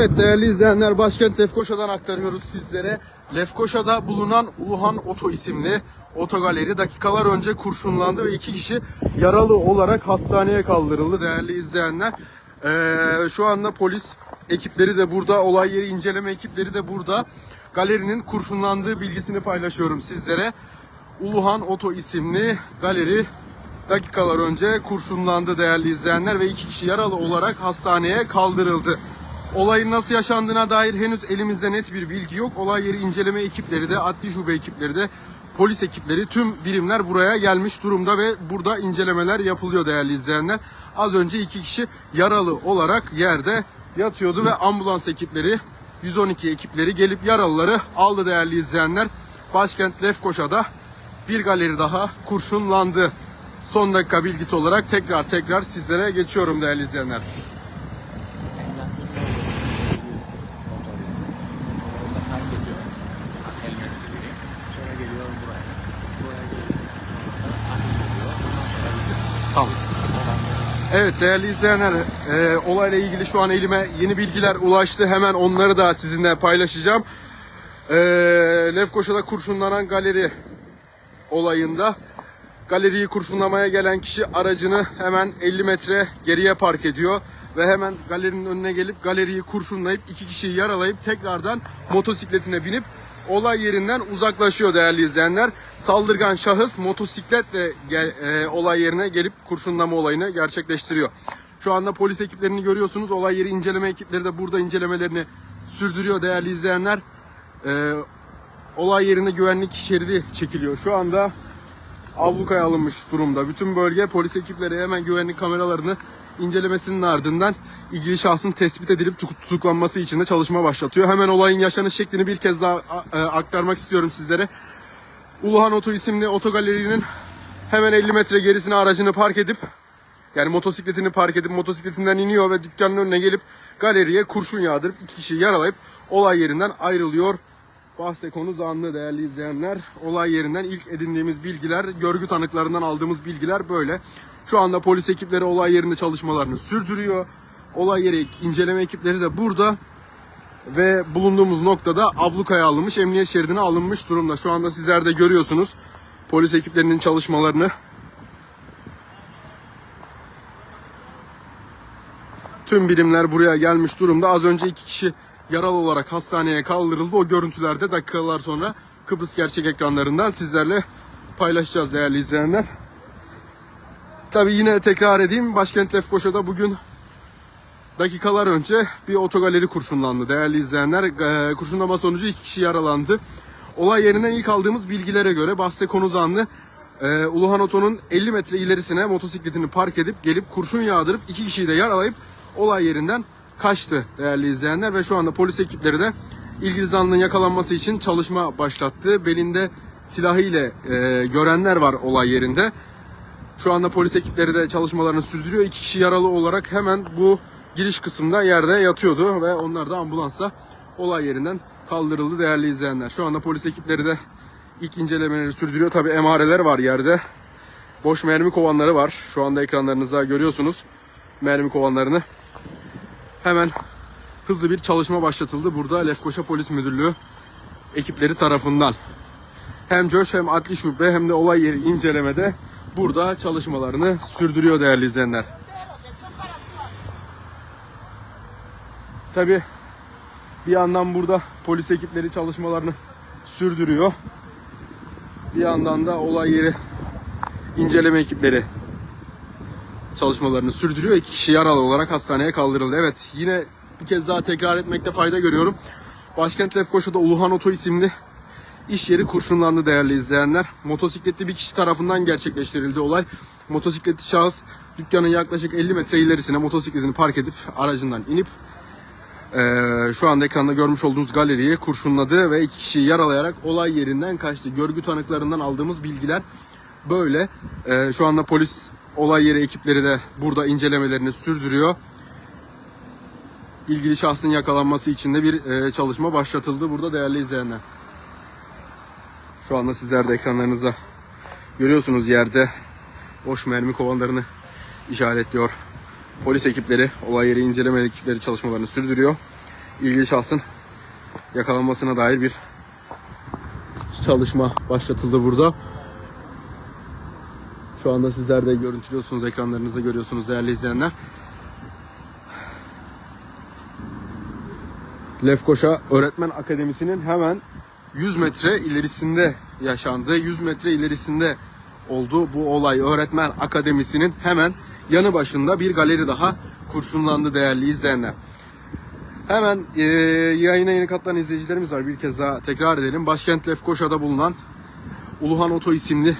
Evet değerli izleyenler başkent Lefkoşa'dan aktarıyoruz sizlere. Lefkoşa'da bulunan Uluhan Oto isimli otogaleri dakikalar önce kurşunlandı ve iki kişi yaralı olarak hastaneye kaldırıldı değerli izleyenler. Ee, şu anda polis ekipleri de burada, olay yeri inceleme ekipleri de burada. Galerinin kurşunlandığı bilgisini paylaşıyorum sizlere. Uluhan Oto isimli galeri dakikalar önce kurşunlandı değerli izleyenler ve iki kişi yaralı olarak hastaneye kaldırıldı. Olayın nasıl yaşandığına dair henüz elimizde net bir bilgi yok. Olay yeri inceleme ekipleri de, adli şube ekipleri de, polis ekipleri, tüm birimler buraya gelmiş durumda ve burada incelemeler yapılıyor değerli izleyenler. Az önce iki kişi yaralı olarak yerde yatıyordu ve ambulans ekipleri, 112 ekipleri gelip yaralıları aldı değerli izleyenler. Başkent Lefkoşa'da bir galeri daha kurşunlandı. Son dakika bilgisi olarak tekrar tekrar sizlere geçiyorum değerli izleyenler. Orada kaybediyor. Helmet biri. Sonra geliyor buraya. Buraya geliyor. Ateş ediyor. Tamam. Evet değerli izleyenler, e, olayla ilgili şu an elime yeni bilgiler ulaştı. Hemen onları da sizinle paylaşacağım. E, Lefkoşa'da kurşunlanan galeri olayında galeriyi kurşunlamaya gelen kişi aracını hemen 50 metre geriye park ediyor ve hemen galerinin önüne gelip galeriyi kurşunlayıp iki kişiyi yaralayıp tekrardan motosikletine binip olay yerinden uzaklaşıyor değerli izleyenler. Saldırgan şahıs motosikletle gel- e, olay yerine gelip kurşunlama olayını gerçekleştiriyor. Şu anda polis ekiplerini görüyorsunuz. Olay yeri inceleme ekipleri de burada incelemelerini sürdürüyor değerli izleyenler. E, olay yerinde güvenlik şeridi çekiliyor. Şu anda ablukaya alınmış durumda. Bütün bölge polis ekipleri hemen güvenlik kameralarını incelemesinin ardından ilgili şahsın tespit edilip tutuk- tutuklanması için de çalışma başlatıyor. Hemen olayın yaşanış şeklini bir kez daha e, aktarmak istiyorum sizlere. Uluhan Oto isimli otogalerinin hemen 50 metre gerisine aracını park edip yani motosikletini park edip motosikletinden iniyor ve dükkanın önüne gelip galeriye kurşun yağdırıp iki kişiyi yaralayıp olay yerinden ayrılıyor. Bahse konu zanlı değerli izleyenler. Olay yerinden ilk edindiğimiz bilgiler, görgü tanıklarından aldığımız bilgiler böyle. Şu anda polis ekipleri olay yerinde çalışmalarını sürdürüyor. Olay yeri inceleme ekipleri de burada. Ve bulunduğumuz noktada ablukaya alınmış, emniyet şeridine alınmış durumda. Şu anda sizler de görüyorsunuz polis ekiplerinin çalışmalarını. Tüm birimler buraya gelmiş durumda. Az önce iki kişi yaralı olarak hastaneye kaldırıldı. O görüntülerde dakikalar sonra Kıbrıs gerçek ekranlarından sizlerle paylaşacağız değerli izleyenler. Tabi yine tekrar edeyim. Başkent Lefkoşa'da bugün dakikalar önce bir otogaleri kurşunlandı değerli izleyenler. Ee, kurşunlama sonucu iki kişi yaralandı. Olay yerinden ilk aldığımız bilgilere göre bahse konu zanlı e, Uluhan Oto'nun 50 metre ilerisine motosikletini park edip gelip kurşun yağdırıp iki kişiyi de yaralayıp olay yerinden kaçtı değerli izleyenler ve şu anda polis ekipleri de ilgili zanlının yakalanması için çalışma başlattı. Belinde silahı ile e, görenler var olay yerinde. Şu anda polis ekipleri de çalışmalarını sürdürüyor. İki kişi yaralı olarak hemen bu giriş kısımda yerde yatıyordu ve onlar da ambulansla olay yerinden kaldırıldı değerli izleyenler. Şu anda polis ekipleri de ilk incelemeleri sürdürüyor. Tabi emareler var yerde. Boş mermi kovanları var. Şu anda ekranlarınızda görüyorsunuz mermi kovanlarını. Hemen hızlı bir çalışma başlatıldı burada Lefkoşa Polis Müdürlüğü ekipleri tarafından. Hem CÖŞ hem adli şube hem de olay yeri incelemede burada çalışmalarını sürdürüyor değerli izleyenler. Tabi bir yandan burada polis ekipleri çalışmalarını sürdürüyor. Bir yandan da olay yeri inceleme ekipleri çalışmalarını sürdürüyor. İki kişi yaralı olarak hastaneye kaldırıldı. Evet yine bir kez daha tekrar etmekte fayda görüyorum. Başkent Lefkoşa'da Uluhan Oto isimli iş yeri kurşunlandı değerli izleyenler. Motosikletli bir kişi tarafından gerçekleştirildi olay. Motosikletli şahıs dükkanın yaklaşık 50 metre ilerisine motosikletini park edip aracından inip eee, şu anda ekranda görmüş olduğunuz galeriyi kurşunladı ve iki kişiyi yaralayarak olay yerinden kaçtı. Görgü tanıklarından aldığımız bilgiler böyle. Eee, şu anda polis olay yeri ekipleri de burada incelemelerini sürdürüyor. İlgili şahsın yakalanması için de bir eee, çalışma başlatıldı burada değerli izleyenler. Şu anda sizler de ekranlarınızda görüyorsunuz yerde boş mermi kovanlarını işaretliyor. Polis ekipleri, olay yeri inceleme ekipleri çalışmalarını sürdürüyor. ilgili şahsın yakalanmasına dair bir çalışma başlatıldı burada. Şu anda sizler de görüntülüyorsunuz, ekranlarınızda görüyorsunuz değerli izleyenler. Lefkoşa Öğretmen Akademisi'nin hemen 100 metre ilerisinde yaşandı. 100 metre ilerisinde oldu bu olay. Öğretmen Akademisi'nin hemen yanı başında bir galeri daha kurşunlandı değerli izleyenler. Hemen e, yayına yeni katılan izleyicilerimiz var. Bir kez daha tekrar edelim. Başkent Lefkoşa'da bulunan Uluhan Oto isimli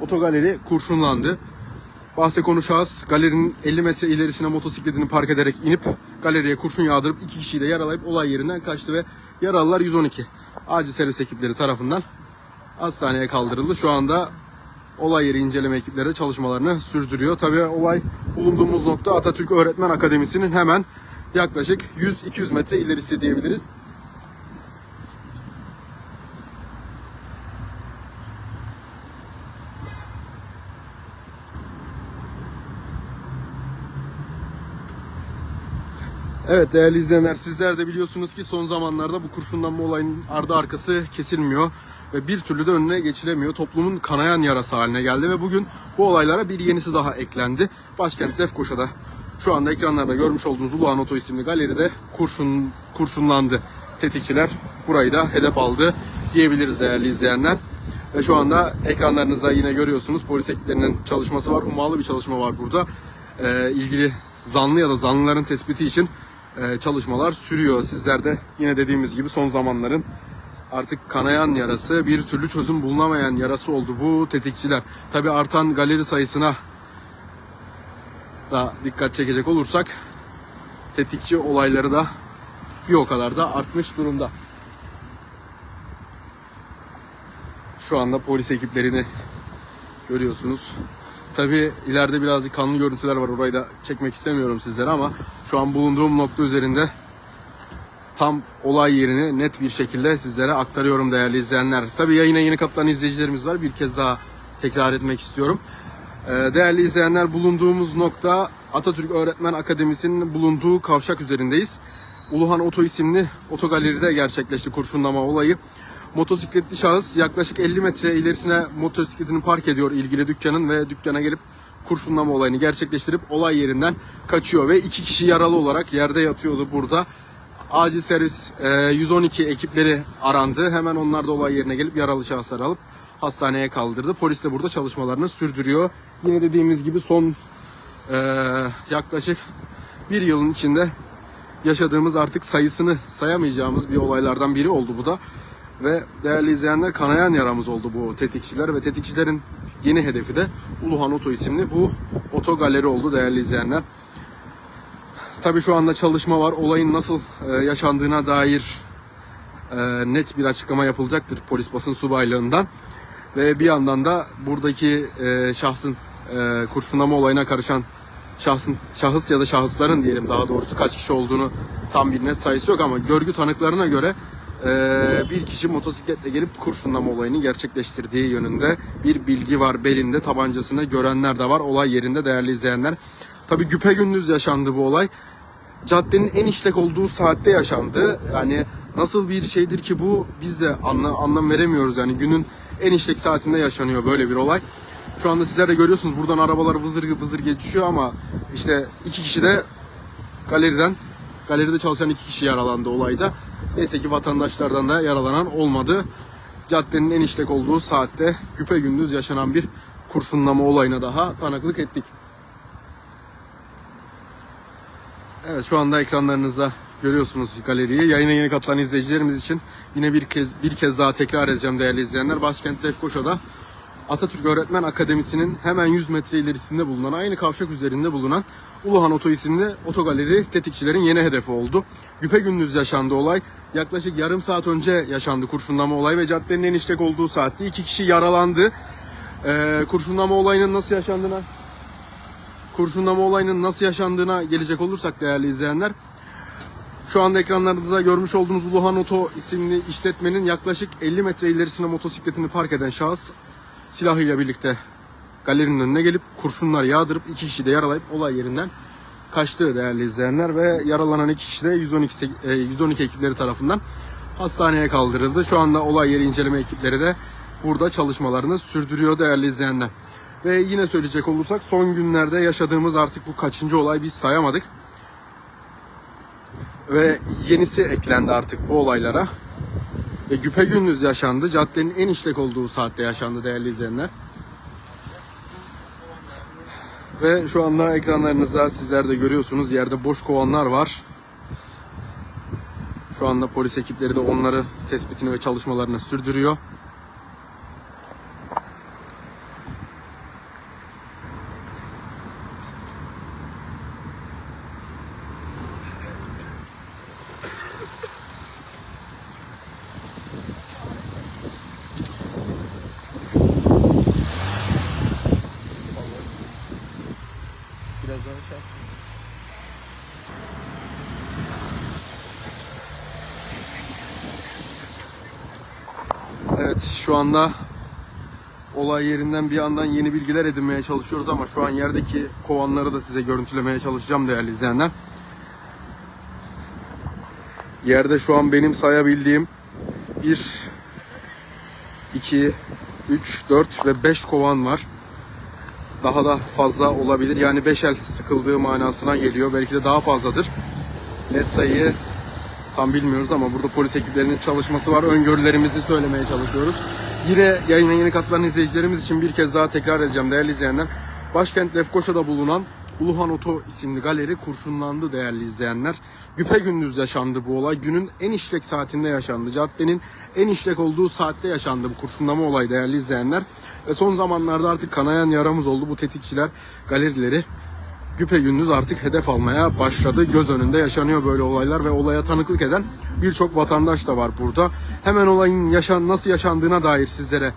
otogaleri kurşunlandı. Bahse konu şahıs galerinin 50 metre ilerisine motosikletini park ederek inip galeriye kurşun yağdırıp iki kişiyi de yaralayıp olay yerinden kaçtı ve yaralılar 112 acil servis ekipleri tarafından hastaneye kaldırıldı. Şu anda olay yeri inceleme ekipleri de çalışmalarını sürdürüyor. Tabii olay bulunduğumuz nokta Atatürk Öğretmen Akademisi'nin hemen yaklaşık 100-200 metre ilerisi diyebiliriz. Evet değerli izleyenler sizler de biliyorsunuz ki son zamanlarda bu kurşunlanma olayının ardı arkası kesilmiyor ve bir türlü de önüne geçilemiyor. Toplumun kanayan yarası haline geldi ve bugün bu olaylara bir yenisi daha eklendi. Başkent Lefkoşa'da şu anda ekranlarda görmüş olduğunuz Uluhan Oto isimli galeride kurşun kurşunlandı. Tetikçiler burayı da hedef aldı diyebiliriz değerli izleyenler. Ve şu anda ekranlarınızda yine görüyorsunuz polis ekiplerinin çalışması var. Hummalı bir çalışma var burada. Ee, ilgili zanlı ya da zanlıların tespiti için çalışmalar sürüyor. Sizler de yine dediğimiz gibi son zamanların artık kanayan yarası, bir türlü çözüm bulunamayan yarası oldu bu tetikçiler. Tabi artan galeri sayısına da dikkat çekecek olursak tetikçi olayları da bir o kadar da artmış durumda. Şu anda polis ekiplerini görüyorsunuz. Tabi ileride birazcık kanlı görüntüler var. Orayı da çekmek istemiyorum sizlere ama şu an bulunduğum nokta üzerinde tam olay yerini net bir şekilde sizlere aktarıyorum değerli izleyenler. Tabi yayına yeni katılan izleyicilerimiz var. Bir kez daha tekrar etmek istiyorum. Ee, değerli izleyenler bulunduğumuz nokta Atatürk Öğretmen Akademisi'nin bulunduğu kavşak üzerindeyiz. Uluhan Oto isimli otogaleride gerçekleşti kurşunlama olayı. Motosikletli şahıs yaklaşık 50 metre ilerisine motosikletini park ediyor ilgili dükkanın ve dükkana gelip kurşunlama olayını gerçekleştirip olay yerinden kaçıyor ve iki kişi yaralı olarak yerde yatıyordu burada. Acil servis e, 112 ekipleri arandı. Hemen onlar da olay yerine gelip yaralı şahısları alıp hastaneye kaldırdı. Polis de burada çalışmalarını sürdürüyor. Yine dediğimiz gibi son e, yaklaşık bir yılın içinde yaşadığımız artık sayısını sayamayacağımız bir olaylardan biri oldu bu da. Ve değerli izleyenler kanayan yaramız oldu bu tetikçiler ve tetikçilerin yeni hedefi de Uluhan Oto isimli bu otogaleri oldu değerli izleyenler. Tabii şu anda çalışma var. Olayın nasıl e, yaşandığına dair e, net bir açıklama yapılacaktır polis basın subaylığından. Ve bir yandan da buradaki e, şahsın kurşunlama olayına karışan şahsın şahıs ya da şahısların diyelim daha doğrusu kaç kişi olduğunu tam bir net sayısı yok ama görgü tanıklarına göre e, bir kişi motosikletle gelip kurşunlama olayını gerçekleştirdiği yönünde bir bilgi var belinde tabancasını görenler de var olay yerinde değerli izleyenler. Tabi güpe gündüz yaşandı bu olay. Caddenin en işlek olduğu saatte yaşandı. Yani nasıl bir şeydir ki bu biz de anla, anlam veremiyoruz. Yani günün en işlek saatinde yaşanıyor böyle bir olay. Şu anda sizler de görüyorsunuz buradan arabalar vızır vızır geçiyor ama işte iki kişi de galeriden galeride çalışan iki kişi yaralandı olayda. Neyse ki vatandaşlardan da yaralanan olmadı. Caddenin en işlek olduğu saatte güpe gündüz yaşanan bir kurşunlama olayına daha tanıklık ettik. Evet şu anda ekranlarınızda görüyorsunuz galeriyi. Yayına yeni katılan izleyicilerimiz için yine bir kez bir kez daha tekrar edeceğim değerli izleyenler. Başkent Lefkoşa'da Atatürk Öğretmen Akademisi'nin hemen 100 metre ilerisinde bulunan, aynı kavşak üzerinde bulunan Uluhan Oto isimli otogaleri tetikçilerin yeni hedefi oldu. Güpe gündüz yaşandı olay. Yaklaşık yarım saat önce yaşandı kurşunlama olay ve caddenin en işlek olduğu saatte iki kişi yaralandı. Ee, kurşunlama olayının nasıl yaşandığına kurşunlama olayının nasıl yaşandığına gelecek olursak değerli izleyenler. Şu anda ekranlarınızda görmüş olduğunuz Uluhan Oto isimli işletmenin yaklaşık 50 metre ilerisine motosikletini park eden şahıs silahıyla birlikte galerinin önüne gelip kurşunlar yağdırıp iki kişi de yaralayıp olay yerinden kaçtı değerli izleyenler ve yaralanan iki kişi de 112, e, 112 ekipleri tarafından hastaneye kaldırıldı. Şu anda olay yeri inceleme ekipleri de burada çalışmalarını sürdürüyor değerli izleyenler. Ve yine söyleyecek olursak son günlerde yaşadığımız artık bu kaçıncı olay biz sayamadık. Ve yenisi eklendi artık bu olaylara. Ve güpe gündüz yaşandı. Caddenin en işlek olduğu saatte yaşandı değerli izleyenler. Ve şu anda ekranlarınızda sizler de görüyorsunuz yerde boş kovanlar var. Şu anda polis ekipleri de onları tespitini ve çalışmalarını sürdürüyor. Şu anda olay yerinden bir yandan yeni bilgiler edinmeye çalışıyoruz ama şu an yerdeki kovanları da size görüntülemeye çalışacağım değerli izleyenler. Yerde şu an benim sayabildiğim 1, 2, 3, 4 ve 5 kovan var. Daha da fazla olabilir. Yani 5 el sıkıldığı manasına geliyor. Belki de daha fazladır. Net sayıyı tam bilmiyoruz ama burada polis ekiplerinin çalışması var. Öngörülerimizi söylemeye çalışıyoruz. Yine yayına yeni katılan izleyicilerimiz için bir kez daha tekrar edeceğim değerli izleyenler. Başkent Lefkoşa'da bulunan Uluhan Oto isimli galeri kurşunlandı değerli izleyenler. Güpe gündüz yaşandı bu olay. Günün en işlek saatinde yaşandı. Caddenin en işlek olduğu saatte yaşandı bu kurşunlama olayı değerli izleyenler. Ve son zamanlarda artık kanayan yaramız oldu. Bu tetikçiler galerileri güpe gündüz artık hedef almaya başladı. Göz önünde yaşanıyor böyle olaylar ve olaya tanıklık eden birçok vatandaş da var burada. Hemen olayın yaşan nasıl yaşandığına dair sizlere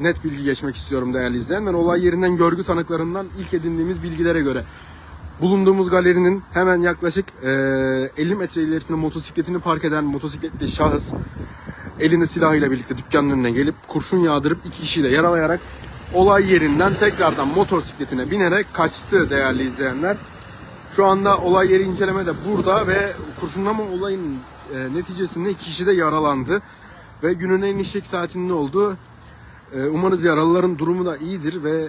net bilgi geçmek istiyorum değerli izleyenler. Olay yerinden görgü tanıklarından ilk edindiğimiz bilgilere göre bulunduğumuz galerinin hemen yaklaşık eee, 50 metre ilerisinde motosikletini park eden motosikletli şahıs elinde silahıyla birlikte dükkanın önüne gelip kurşun yağdırıp iki kişiyi de yaralayarak olay yerinden tekrardan motosikletine binerek kaçtı değerli izleyenler. Şu anda olay yeri inceleme de burada ve kurşunlama olayının e, neticesinde iki kişi de yaralandı. Ve günün en işlek saatinde oldu. E, umarız yaralıların durumu da iyidir ve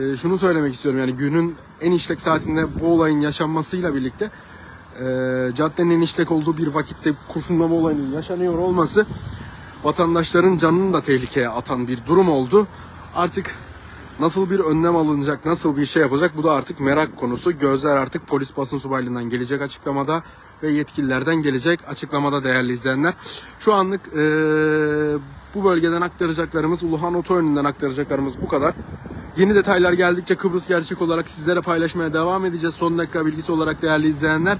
e, şunu söylemek istiyorum yani günün en işlek saatinde bu olayın yaşanmasıyla birlikte e, caddenin en işlek olduğu bir vakitte kurşunlama olayının yaşanıyor olması vatandaşların canını da tehlikeye atan bir durum oldu. Artık nasıl bir önlem alınacak, nasıl bir şey yapacak bu da artık merak konusu. Gözler artık polis basın subaylığından gelecek açıklamada ve yetkililerden gelecek açıklamada değerli izleyenler. Şu anlık eee, bu bölgeden aktaracaklarımız, Uluhan Otoyolu'ndan aktaracaklarımız bu kadar. Yeni detaylar geldikçe Kıbrıs gerçek olarak sizlere paylaşmaya devam edeceğiz. Son dakika bilgisi olarak değerli izleyenler.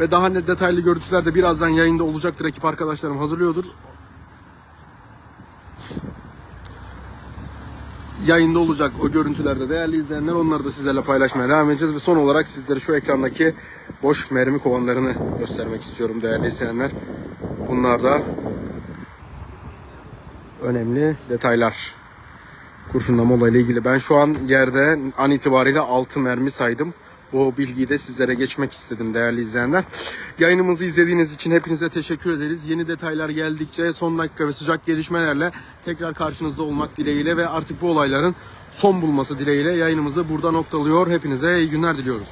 Ve daha net detaylı görüntüler de birazdan yayında olacaktır. Ekip arkadaşlarım hazırlıyordur. Yayında olacak o görüntülerde değerli izleyenler onları da sizlerle paylaşmaya devam edeceğiz ve son olarak sizlere şu ekrandaki boş mermi kovanlarını göstermek istiyorum değerli izleyenler. Bunlar da önemli detaylar. Kurşunlama olayıyla ilgili. Ben şu an yerde an itibariyle 6 mermi saydım. Bu bilgiyi de sizlere geçmek istedim değerli izleyenler. Yayınımızı izlediğiniz için hepinize teşekkür ederiz. Yeni detaylar geldikçe son dakika ve sıcak gelişmelerle tekrar karşınızda olmak dileğiyle ve artık bu olayların son bulması dileğiyle yayınımızı burada noktalıyor. Hepinize iyi günler diliyoruz.